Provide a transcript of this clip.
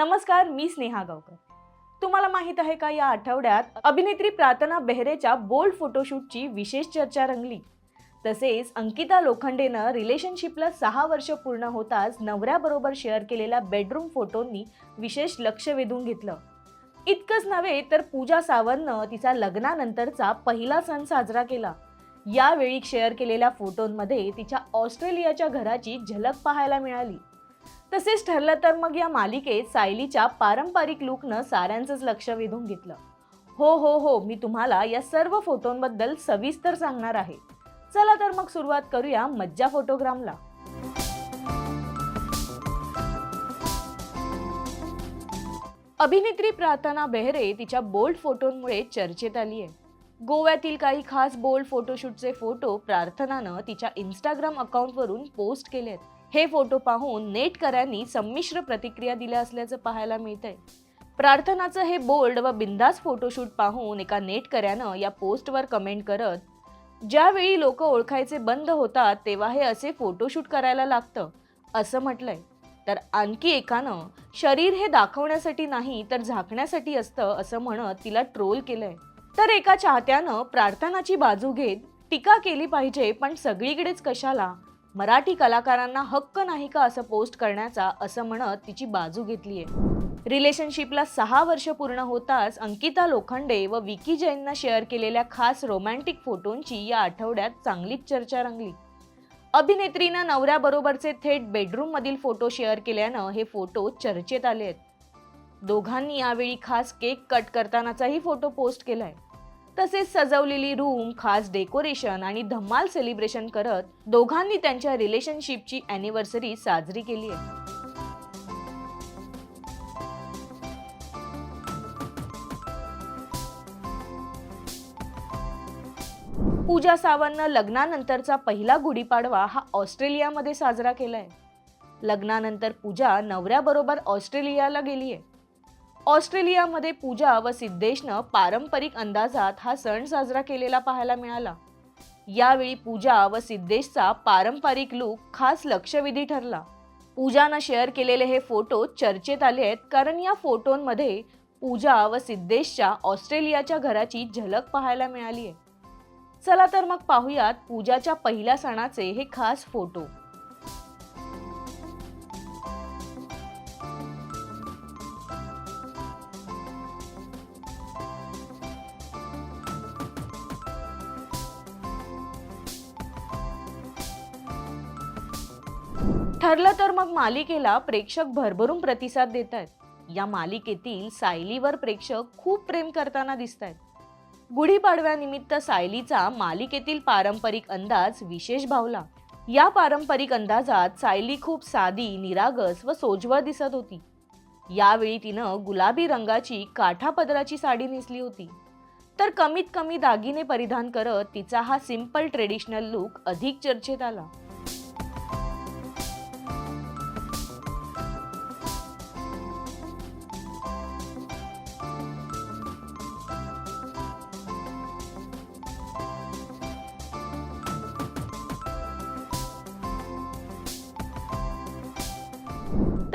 नमस्कार मी स्नेहा गावकर. तुम्हाला माहीत आहे का या आठवड्यात अभिनेत्री प्रार्थना बेहरेच्या बोल्ड फोटोशूटची विशेष चर्चा रंगली? तसेच अंकिता लोखंडेनं रिलेशनशिपला सहा वर्ष पूर्ण होताच नवऱ्याबरोबर शेअर केलेल्या बेडरूम फोटोंनी विशेष लक्ष वेधून घेतलं. इतकंच नव्हे तर पूजा सावंतनं तिचा लग्नानंतरचा पहिला सण साजरा केला. यावेळी शेअर केलेल्या फोटोंमध्ये तिच्या ऑस्ट्रेलियाच्या घराची झलक पाहायला मिळाली. तसेच ठरलं तर मग या मालिकेत सायलीच्या पारंपरिक लुकनं साऱ्यांचंच लक्ष वेधून घेतलं. हो हो हो मी तुम्हाला या सर्व फोटोंबद्दल सविस्तर सांगणार आहे. चला तर मग सुरुवात करूया मज्जा फोटोग्रामला. अभिनेत्री प्रार्थना बेहरे तिच्या बोल्ड फोटोंमुळे चर्चेत आली आहे. गोव्यातील काही खास बोल्ड फोटोशूटचे फोटो प्रार्थनानं तिच्या इंस्टाग्राम अकाउंटवरून पोस्ट केले आहेत हे फोटो पाहून नेटकऱ्यांनी संमिश्र प्रतिक्रिया दिल्या असल्याचं पाहायला मिळतंय. प्रार्थनाचं हे बोल्ड व बिंदास फोटोशूट पाहून एका नेटकऱ्यानं या पोस्टवर कमेंट करत ज्यावेळी लोक ओळखायचे बंद होतात तेव्हा हे असे फोटोशूट करायला लागतं असं म्हटलंय. तर आणखी एकानं शरीर हे दाखवण्यासाठी नाही तर झाकण्यासाठी असतं असं म्हणत तिला ट्रोल केलंय. तर एका चाहत्यानं प्रार्थनाची बाजू घेत टीका केली पाहिजे पण सगळीकडेच कशाला? मराठी कलाकारांना हक्क नाही का असं पोस्ट करण्याचा असं म्हणत तिची बाजू घेतलीय रिलेशनशिपला सहा वर्ष पूर्ण होताच अंकिता लोखंडे व विकी जैनना शेअर केलेल्या खास रोमॅन्टिक फोटोंची या आठवड्यात चांगलीच चर्चा रंगली. अभिनेत्रीनं नवऱ्याबरोबरचे थेट बेडरूममधील फोटो शेअर केल्यानं हे फोटो चर्चेत आले आहेत. दोघांनी यावेळी खास केक कट करतानाचाही फोटो पोस्ट केलाय. तसेच सजवलेली रूम खास डेकोरेशन आणि धम्माल सेलिब्रेशन करत दोघांनी त्यांच्या रिलेशनशिपची अॅनिव्हर्सरी साजरी केली आहे. पूजा सावंतनं लग्नानंतरचा पहिला गुढीपाडवा हा ऑस्ट्रेलियामध्ये साजरा केलाय. लग्नानंतर पूजा नवऱ्याबरोबर ऑस्ट्रेलियाला गेली आहे ऑस्ट्रेलियामध्ये पूजा व सिद्धेशनं पारंपरिक अंदाजात हा सण साजरा केलेला पाहायला मिळाला. यावेळी पूजा व सिद्धेशचा पारंपरिक लुक खास लक्षवेधी ठरला. पूजानं शेअर केलेले हे फोटो चर्चेत आले आहेत कारण या फोटोंमध्ये पूजा व सिद्धेशच्या ऑस्ट्रेलियाच्या घराची झलक पाहायला मिळाली आहे चला तर मग पाहूयात पूजाच्या पहिल्या सणाचे हे खास फोटो ठरलं तर मग मालिकेला प्रेक्षक भरभरून प्रतिसाद देत आहेत या मालिकेतील सायलीवर प्रेक्षक खूप प्रेम करताना दिसत आहेत गुढीपाडव्यानिमित्त सायलीचा मालिकेतील पारंपरिक अंदाज विशेष भावला. या पारंपरिक अंदाजात सायली खूप साधी निरागस व सोजवळ दिसत होती. यावेळी तिनं गुलाबी रंगाची काठापदराची साडी नेसली होती. तर कमीत कमी दागिने परिधान करत तिचा हा सिंपल ट्रेडिशनल लुक अधिक चर्चेत आला.